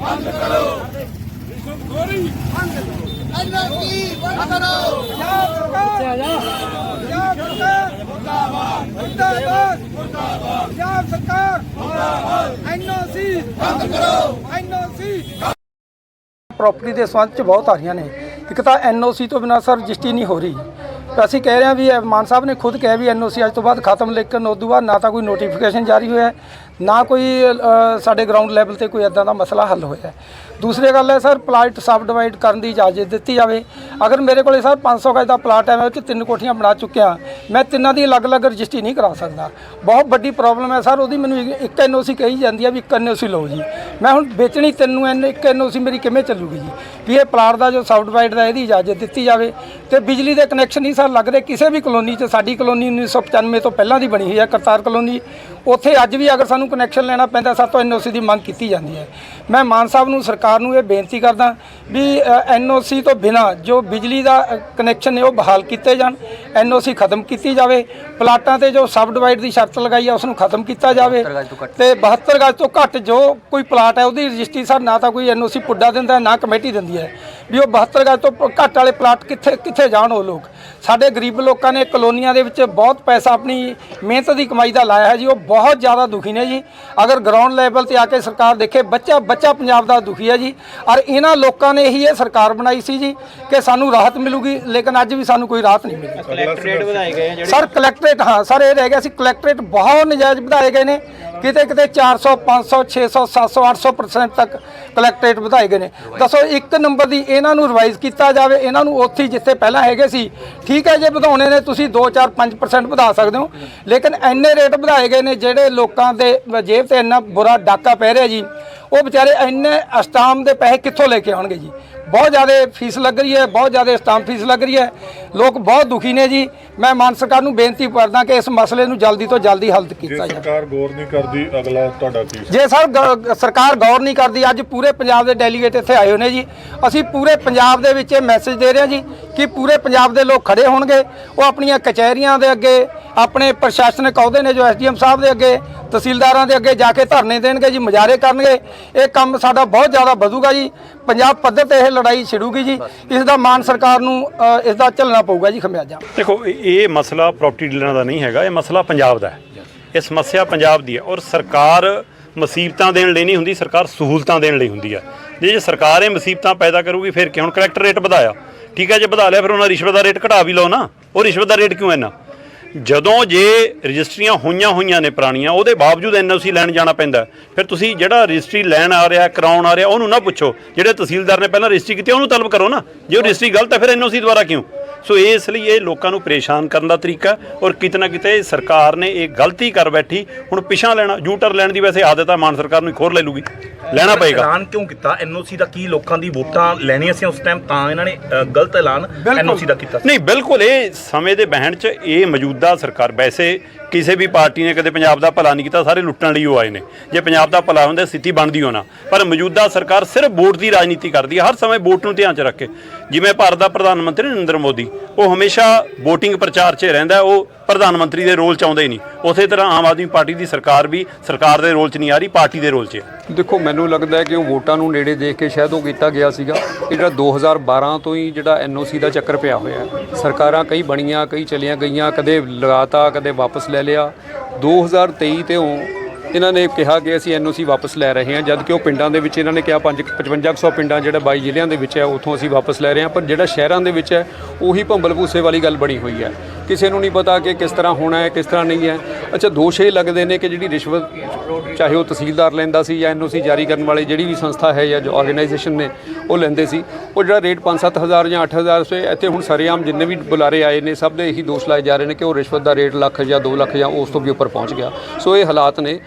ਬੰਦ ਕਰੋ। ਰਿਸ਼ਵਤਖੋਰੀ ਬੰਦ ਕਰੋ ਐਨਆਰਸੀ ਬੰਦ ਕਰੋ ਪੰਜਾਬ ਸਰਕਾਰ ਪੰਜਾਬ ਸਰਕਾਰ ਮੁਰਦਾਬਾਦ ਮੁਰਦਾਬਾਦ ਮੁਰਦਾਬਾਦ ਪੰਜਾਬ ਸਰਕਾਰ ਮੁਰਦਾਬਾਦ ਐਨਆਰਸੀ ਬੰਦ ਕਰੋ ਐਨਆਰਸੀ ਪ੍ਰਾਪਰਟੀ ਦੇ ਸੰਬੰਧ ਚ ਬਹੁਤ ਆ ਰਹੀਆਂ ਨੇ। ਇੱਕ ਤਾਂ ਐਨਓਸੀ ਤੋਂ ਬਿਨਾ ਸਰ ਰਜਿਸਟਰੀ ਨਹੀਂ ਹੋ ਰਹੀ। ਤਾਂ ਅਸੀਂ ਕਹਿ ਰਹੇ ਹਾਂ ਵੀ ਮਾਨ ਸਾਹਿਬ ਨੇ ਖੁਦ ਕਿਹਾ ਵੀ ਐਨਓਸੀ ਅੱਜ ਤੋਂ ਬਾਅਦ ਖਤਮ, ਲੇਕਿਨ ਉਸ ਤੋਂ ਬਾਅਦ ਨਾ ਤਾਂ ਕੋਈ ਨੋਟੀਫਿਕੇਸ਼ਨ ਜਾਰੀ ਹੋਇਆ ਨਾ ਕੋਈ ਅ, ਸਾਡੇ ਗਰਾਊਂਡ ਲੈਵਲ ਤੇ ਕੋਈ ਇਦਾਂ ਦਾ ਮਸਲਾ ਹੱਲ ਹੋਇਆ ਹੈ। ਦੂਸਰੀ ਗੱਲ ਹੈ ਸਰ ਪਲਾਟ ਸਬ ਡਿਵਾਈਡ ਕਰਨ ਦੀ ਇਜਾਜ਼ਤ ਦਿੱਤੀ ਜਾਵੇ। ਅਗਰ ਮੇਰੇ ਕੋਲੇ ਸਰ 500 ਗਜ ਦਾ ਪਲਾਟ ਹੈ ਮੈਂ ਉਹ 'ਚ ਤਿੰਨ ਕੋਠੀਆਂ ਬਣਾ ਚੁੱਕਿਆ ਮੈਂ ਤਿੰਨਾਂ ਦੀ ਅਲੱਗ-ਅਲੱਗ ਰਜਿਸਟਰੀ ਨਹੀਂ ਕਰਾ ਸਕਦਾ। ਬਹੁਤ ਵੱਡੀ ਪ੍ਰੋਬਲਮ ਹੈ ਸਰ ਉਹਦੀ ਮੈਨੂੰ ਇੱਕ- ਇੱਕ ਐਨਓਸੀ ਕਹੀ ਜਾਂਦੀ ਹੈ ਵੀ ਇੱਕ ਐਨਓਸੀ ਲਓ ਜੀ। ਮੈਂ ਹੁਣ ਵੇਚਣੀ ਤਿੰਨ ਨੂੰ ਐਨ ਇੱਕ ਐਨਓਸੀ ਮੇਰੀ ਕਿਵੇਂ ਚੱਲੂਗੀ ਜੀ? ਵੀ ਇਹ ਪਲਾਟ ਦਾ ਜੋ ਸਬ ਡਿਵਾਈਡ ਦਾ ਇਹਦੀ ਇਜਾਜ਼ਤ ਦਿੱਤੀ ਜਾਵੇ ਤੇ ਬਿਜਲੀ ਦੇ ਕਨੈਕਸ਼ਨ ਹੀ ਸਰ ਲੱਗਦੇ, ਕਿਸੇ ਵੀ ਕਲੋਨੀ 'ਚ, ਸਾਡੀ ਕਲੋਨੀ 1995 ਤੋਂ ਪਹਿਲਾਂ ਦੀ ਬਣੀ ਹੋਈ ਹੈ ਕਰਤਾਰ ਕਲੋਨੀ ਉੱਥੇ ਅੱਜ ਵੀ ਅਗਰ ਸਾਨੂੰ ਕਨੈਕਸ਼ਨ ਲੈਣਾ ਪੈਂਦਾ ਸਾਤੋਂ ਐਨਓਸੀ ਦੀ ਮੰਗ ਕੀਤੀ ਜਾਂਦੀ ਹੈ। ਮੈਂ ਮਾਨ ਸਾਹਿਬ ਨੂੰ, ਸਰਕਾਰ ਨੂੰ ਇਹ ਬੇਨਤੀ ਕਰਦਾ ਵੀ ਐਨਓਸੀ ਤੋਂ ਬਿਨਾ ਜੋ ਬਿਜਲੀ ਦਾ ਕਨੈਕਸ਼ਨ ਨੇ ਉਹ ਬਹਾਲ ਕੀਤੇ ਜਾਣ ਐਨਓਸੀ ਖਤਮ ਕੀਤੀ ਜਾਵੇ। ਪਲਾਟਾਂ ਤੇ ਜੋ ਸਬ ਡਿਵਾਈਡ ਦੀ ਸ਼ਰਤ ਲਗਾਈ ਹੈ ਉਸ ਨੂੰ ਖਤਮ ਕੀਤਾ ਜਾਵੇ। ਤੇ 72 ਗਜ ਤੋਂ ਘੱਟ ਜੋ ਕੋਈ ਪਲਾਟ ਹੈ ਉਹਦੀ ਰਜਿਸਟਰੀ ਸਰ ਨਾ ਤਾਂ ਕੋਈ ਐਨਓਸੀ ਪੁੱਡਾ ਦਿੰਦਾ ਨਾ ਕਮੇਟੀ ਦਿੰਦੀ ਹੈ। ਵੀ ਉਹ 72 ਗਜ ਤੋਂ ਘੱਟ ਵਾਲੇ ਪਲਾਟ ਕਿੱਥੇ ਕਿੱਥੇ ਜਾਣ ਉਹ ਲੋਕ? ਸਾਡੇ ਗਰੀਬ ਲੋਕਾਂ ਨੇ ਕਲੋਨੀਆਂ ਦੇ ਵਿੱਚ ਬਹੁਤ ਪੈਸਾ ਆਪਣੀ ਮਿਹਨਤ ਦੀ ਕਮਾਈ ਦਾ ਲਾਇਆ ਹੈ ਜੀ ਉਹ ਬਹੁਤ ਜ਼ਿਆਦਾ ਦੁਖੀ ਨੇ ਜੀ। ਅਗਰ ਗਰਾਊਂਡ ਲੈਵਲ ਤੇ ਆ ਕੇ ਸਰਕਾਰ ਦੇਖੇ ਬੱਚਾ ਬੱਚਾ ਪੰਜਾਬ ਦਾ ਦੁਖੀ ਹੈ ਜੀ। ਔਰ ਇਹਨਾਂ ਲੋਕਾਂ ਨੇ ਹੀ ਇਹ ਸਰਕਾਰ ਬਣਾਈ ਸੀ ਜੀ ਕਿ ਸਾਨੂੰ ਰਾਹਤ ਮਿਲੂਗੀ ਲੇਕਿਨ ਅੱਜ ਵੀ ਸਾਨੂੰ ਕੋਈ ਰਾਹਤ ਨਹੀਂ ਮਿਲੀ। ਕਲੈਕਟਰੇਟ ਵਧਾਏ ਗਏ ਸਰ ਕਲੈਕਟਰੇਟ ਹਾਂ ਸਰ ਇਹ ਰਹਿ ਗਿਆ ਸੀ ਕਲੈਕਟਰੇਟ ਬਹੁਤ ਨਜਾਇਜ਼ ਵਧਾਏ ਗਏ ਨੇ। ਕਿਤੇ ਕਿਤੇ 400 500 600 700 800% ਤੱਕ ਕਲੈਕਟਰੇਟ ਵਧਾਏ ਗਏ ਨੇ। ਦੱਸੋ, ਇੱਕ ਨੰਬਰ ਦੀ ਇਹਨਾਂ ਨੂੰ ਰਿਵਾਈਜ਼ ਕੀਤਾ ਜਾਵੇ, ਇਹਨਾਂ ਨੂੰ ਉੱਥੇ ਜਿੱਥੇ ਪਹਿਲਾਂ ਹੈਗੇ ਸੀ, ਠੀਕ ਹੈ ਜੇ ਵਧਾਉਣੇ ਨੇ, ਤੁਸੀਂ 2 4 5% ਵਧਾ ਸਕਦੇ ਹੋ। ਲੇਕਿਨ ਐਨੇ ਰੇਟ ਵਧਾਏ ਗਏ ਨੇ, ਜਿਹੜੇ ਲੋਕਾਂ ਦੇ ਜੇਬ ਤੇ ਇੰਨਾ ਬੁਰਾ ਡਾਕਾ ਪੈ ਰਿਹਾ ਜੀ, ਉਹ ਵਿਚਾਰੇ ਇੰਨੇ ਅਸਟਾਮ ਦੇ ਪੈਸੇ ਕਿੱਥੋਂ ਲੈ ਕੇ ਆਉਣਗੇ ਜੀ? ਬਹੁਤ ਜ਼ਿਆਦਾ ਫੀਸ ਲੱਗ ਰਹੀ ਹੈ, ਬਹੁਤ ਜ਼ਿਆਦਾ ਸਟਾਂਪ ਫੀਸ ਲੱਗ ਰਹੀ ਹੈ। ਲੋਕ ਬਹੁਤ ਦੁਖੀ ਨੇ ਜੀ। ਮੈਂ ਮਾਨ ਸਰਕਾਰ ਨੂੰ ਬੇਨਤੀ ਕਰਦਾ ਕਿ ਇਸ ਮਸਲੇ ਨੂੰ ਜਲਦੀ ਤੋਂ ਜਲਦੀ ਹੱਲ ਕੀਤਾ ਜਾਵੇ। ਸਰਕਾਰ ਗੌਰ ਨਹੀਂ ਕਰਦੀ ਅਗਲਾ ਤੁਹਾਡਾ ਕੀ ਜੇ ਸਰ ਸਰਕਾਰ ਗੌਰ ਨਹੀਂ ਕਰਦੀ ਅੱਜ ਪੂਰੇ ਪੰਜਾਬ ਦੇ ਡੈਲੀਗੇਟ ਇੱਥੇ ਆਏ ਹੋਏ ਨੇ ਜੀ। ਅਸੀਂ ਪੂਰੇ ਪੰਜਾਬ ਦੇ ਵਿੱਚ ਇਹ ਮੈਸੇਜ ਦੇ ਰਹੇ ਹਾਂ ਜੀ ਕਿ ਪੂਰੇ ਪੰਜਾਬ ਦੇ ਲੋਕ ਖੜੇ ਹੋਣਗੇ ਉਹ ਆਪਣੀਆਂ ਕਚਹਿਰੀਆਂ ਦੇ ਅੱਗੇ ਆਪਣੇ ਪ੍ਰਸ਼ਾਸਨਿਕ ਅਹੁਦੇ ਨੇ ਜੋ ਐਸਡੀਐਮ ਸਾਹਿਬ ਦੇ ਅੱਗੇ ਤਹਿਸੀਲਦਾਰਾਂ ਦੇ ਅੱਗੇ ਜਾ ਕੇ ਧਰਨੇ ਦੇਣਗੇ ਜੀ ਮੁਜ਼ਾਹਰੇ ਕਰਨਗੇ। ਇਹ ਕੰਮ ਸਾਡਾ ਬਹੁਤ ਜ਼ਿਆਦਾ ਵਧੂਗਾ ਜੀ। ਪੰਜਾਬ ਪੱਧਰ ਤੇ ਇਹ ਲੜਾਈ ਛਿੜੂਗੀ ਜੀ। ਇਸ ਦਾ ਮਾਨ ਸਰਕਾਰ ਨੂੰ ਅ, ਇਸ ਦਾ ਝੱਲਣਾ ਪਊਗਾ ਜੀ ਖਮਿਆਜਾ। ਦੇਖੋ ਇਹ ਮਸਲਾ ਪ੍ਰਾਪਰਟੀ ਡੀਲਰਾਂ ਦਾ ਨਹੀਂ ਹੈਗਾ ਇਹ ਮਸਲਾ ਪੰਜਾਬ ਦਾ ਹੈ। ਇਹ ਸਮੱਸਿਆ ਪੰਜਾਬ ਦੀ ਹੈ ਔਰ ਸਰਕਾਰ ਮੁਸੀਬਤਾਂ ਦੇਣ ਲਈ ਨਹੀਂ ਹੁੰਦੀ ਸਰਕਾਰ ਸਹੂਲਤਾਂ ਦੇਣ ਲਈ ਹੁੰਦੀ ਹੈ। ਜੇ ਜੇ ਸਰਕਾਰ ਇਹ ਮੁਸੀਬਤਾਂ ਪੈਦਾ ਕਰੂਗੀ ਫਿਰ ਕਿ ਹੁਣ ਕਲੈਕਟਰ ਰੇਟ ਵਧਾਇਆ। ਠੀਕ ਹੈ ਜੇ ਵਧਾ ਲਿਆ ਫਿਰ ਉਹਨਾਂ ਰਿਸ਼ਵਤ ਦਾ ਰੇਟ ਘਟਾ ਵੀ ਲਓ ਨਾ। ਉਹ ਰਿਸ਼ਵਤ ਦਾ ਰੇਟ ਕਿਉਂ ਇੰਨਾ? ਜਦੋਂ ਜੇ ਰਜਿਸਟਰੀਆਂ ਹੋਈਆਂ ਹੋਈਆਂ ਨੇ ਪੁਰਾਣੀਆਂ, ਉਹਦੇ ਬਾਵਜੂਦ ਐਨਓਸੀ ਲੈਣ ਜਾਣਾ ਪੈਂਦਾ। ਫਿਰ ਤੁਸੀਂ ਜਿਹੜਾ ਰਜਿਸਟਰੀ ਲੈਣ ਆ ਰਿਹਾ, ਕਰਾਉਣ ਆ ਰਿਹਾ, ਉਹਨੂੰ ਨਾ ਪੁੱਛੋ। ਜਿਹੜੇ ਤਹਿਸੀਲਦਾਰ ਨੇ ਪਹਿਲਾਂ ਰਜਿਸਟਰੀ ਕੀਤੀ, ਉਹਨੂੰ ਤਲਬ ਕਰੋ ਨਾ। ਜੇ ਉਹ ਰਜਿਸਟਰੀ ਗਲਤ ਹੈ, ਫਿਰ ਐਨਓਸੀ ਦੁਆਰਾ ਕਿਉਂ? ਸੋ ਇਸ ਲਈ ਇਹ ਲੋਕਾਂ ਨੂੰ ਪਰੇਸ਼ਾਨ ਕਰਨ ਦਾ ਤਰੀਕਾ ਔਰ ਕਿਤੇ ਨਾ ਕਿਤੇ ਸਰਕਾਰ ਨੇ ਇਹ ਗਲਤੀ ਕਰ ਬੈਠੀ। ਹੁਣ ਪਿਛਾ ਲੈਣਾ ਜੂਟਰ ਲੈਣ ਦੀ ਵੈਸੇ ਆਦਤ ਆ, ਮਾਨ ਸਰਕਾਰ ਨੂੰ ਖੋਰ ਲੈ ਲੂਗੀ। ਲੈਣਾ ਪਏਗਾ। ਐਲਾਨ ਕਿਉਂ ਕੀਤਾ? ਐਨਓਸੀ ਦਾ ਕੀ ਲੋਕਾਂ ਦੀ ਵੋਟਾਂ ਲੈਣੀਆਂ ਸੀ ਉਸ ਟਾਈਮ ਤਾਂ ਇਹਨਾਂ ਨੇ ਅ, ਗਲਤ ਐਲਾਨ ਐਨਓਸੀ ਦਾ ਕੀਤਾ ਨਹੀਂ ਬਿਲਕੁਲ ਇਹ ਸਮੇਂ ਦੇ ਬਹਿਣ 'ਚ ਇਹ ਮੌਜੂਦਾ ਸਰਕਾਰ ਵੈਸੇ ਕਿਸੇ ਵੀ ਪਾਰਟੀ ਨੇ ਕਦੇ ਪੰਜਾਬ ਦਾ ਭਲਾ ਨਹੀਂ ਕੀਤਾ ਸਾਰੇ ਲੁੱਟਣ ਲਈ ਉਹ ਆਏ ਨੇ। ਜੇ ਪੰਜਾਬ ਦਾ ਭਲਾ ਹੁੰਦਾ ਸਥਿਤੀ ਬਣਦੀ ਹੋਣਾ। ਪਰ ਮੌਜੂਦਾ ਸਰਕਾਰ ਸਿਰਫ ਵੋਟ ਦੀ ਰਾਜਨੀਤੀ ਕਰਦੀ ਹੈ ਹਰ ਸਮੇਂ ਵੋਟ ਨੂੰ ਧਿਆਨ 'ਚ ਰੱਖ। ਕੇ ਜਿਵੇਂ ਭਾਰਤ ਦਾ ਪ੍ਰਧਾਨ ਮੰਤਰੀ ਨਰਿੰਦਰ ਮੋਦੀ, ਉਹ ਹਮੇਸ਼ਾ VOTING ਪ੍ਰਚਾਰ 'ਚ ਰਹਿੰਦਾ ਉਹ ਪ੍ਰਧਾਨ ਮੰਤਰੀ ਦੇ ਰੋਲ 'ਚ ਆਉਂਦਾ ਹੀ ਨਹੀਂ। ਉਸੇ ਤਰ੍ਹਾਂ ਆਮ ਆਦਮੀ ਪਾਰਟੀ ਦੀ ਸਰਕਾਰ ਵੀ ਸਰਕਾਰ ਦੇ ਰੋਲ 'ਚ ਨਹੀਂ ਆ ਰਹੀ, ਪਾਰਟੀ ਦੇ ਰੋਲ 'ਚ ਦੇਖੋ, ਮੈਨੂੰ ਲੱਗਦਾ ਹੈ ਕਿ ਉਹ ਵੋਟਾਂ ਨੂੰ ਨੇੜੇ ਦੇਖ ਕੇ ਸ਼ਾਇਦ ਉਹ ਕੀਤਾ ਗਿਆ ਸੀਗਾ। ਇਹ ਜਿਹੜਾ 2012 ਤੋਂ ਹੀ ਜਿਹੜਾ ਐਨਓਸੀ ਦਾ ਚੱਕਰ ਪਿਆ ਹੋਇਆ ਸਰਕਾਰਾਂ ਕਈ ਬਣੀਆਂ, ਕਈ ਚਲੀਆਂ ਗਈਆਂ, ਕਦੇ ਲਗਾਤਾ ਕਦੇ ਵਾਪਸ ਲੈ ਲਿਆ। 2023 ਤੇ ਉਹ ਇਹਨਾਂ ਨੇ ਕਿਹਾ ਕਿ ਅਸੀਂ ਐਨਓਸੀ ਵਾਪਸ ਲੈ ਰਹੇ ਹਾਂ ਜਦ ਕਿ ਉਹ ਪਿੰਡਾਂ ਦੇ ਵਿੱਚ ਇਹਨਾਂ ਨੇ ਕਿਹਾ 5 5500 ਪਿੰਡਾਂ ਜਿਹੜਾ 22 ਜ਼ਿਲ੍ਹਿਆਂ ਦੇ ਵਿੱਚ ਹੈ, ਉੱਥੋਂ ਅਸੀਂ ਵਾਪਸ ਲੈ ਰਹੇ ਹਾਂ, ਪਰ ਜਿਹੜਾ ਸ਼ਹਿਰਾਂ ਦੇ ਵਿੱਚ ਹੈ, ਉਹੀ ਭੰਬਲ ਭੂਸੇ ਵਾਲੀ ਗੱਲ ਬਣੀ ਹੋਈ ਹੈ। ਕਿਸੇ ਨੂੰ ਨਹੀਂ ਪਤਾ ਕਿ ਕਿਸ ਤਰ੍ਹਾਂ ਹੋਣਾ ਹੈ, ਕਿਸ ਤਰ੍ਹਾਂ ਨਹੀਂ ਹੈ। ਅੱਛਾ, ਦੋਸ਼ ਇਹ ਲੱਗਦੇ ਨੇ ਕਿ ਜਿਹੜੀ ਰਿਸ਼ਵਤ, ਚਾਹੇ ਉਹ ਤਹਿਸੀਲਦਾਰ ਲੈਂਦਾ ਸੀ ਜਾਂ ਐਨਓਸੀ ਜਾਰੀ ਕਰਨ ਵਾਲੀ ਜਿਹੜੀ ਵੀ ਸੰਸਥਾ ਹੈ ਜਾਂ ਜੋ ਆਰਗੇਨਾਈਜੇਸ਼ਨ ਨੇ, ਉਹ ਲੈਂਦੇ ਸੀ। ਉਹ ਜਿਹੜਾ ਰੇਟ 5-7000 ਜਾਂ 8000 ਸੇ, ਇੱਥੇ ਹੁਣ ਸਰੇਆਮ ਜਿੰਨੇ ਵੀ ਬੁਲਾਰੇ ਆਏ ਨੇ, ਸਭ ਦੇ ਇਹੀ ਦੋਸ਼ ਲਾਏ ਜਾ ਰਹੇ ਨੇ ਕਿ ਉਹ ਰਿਸ਼ਵਤ ਦਾ ਰੇਟ ਲੱਖ ਜਾਂ 2 ਲੱਖ ਜਾਂ ਉਸ ਤੋਂ ਵੀ ਉੱਪਰ ਪਹੁੰਚ ਗਿਆ। ਸੋ ਇਹ ਹਾਲਾਤ ਨੇ।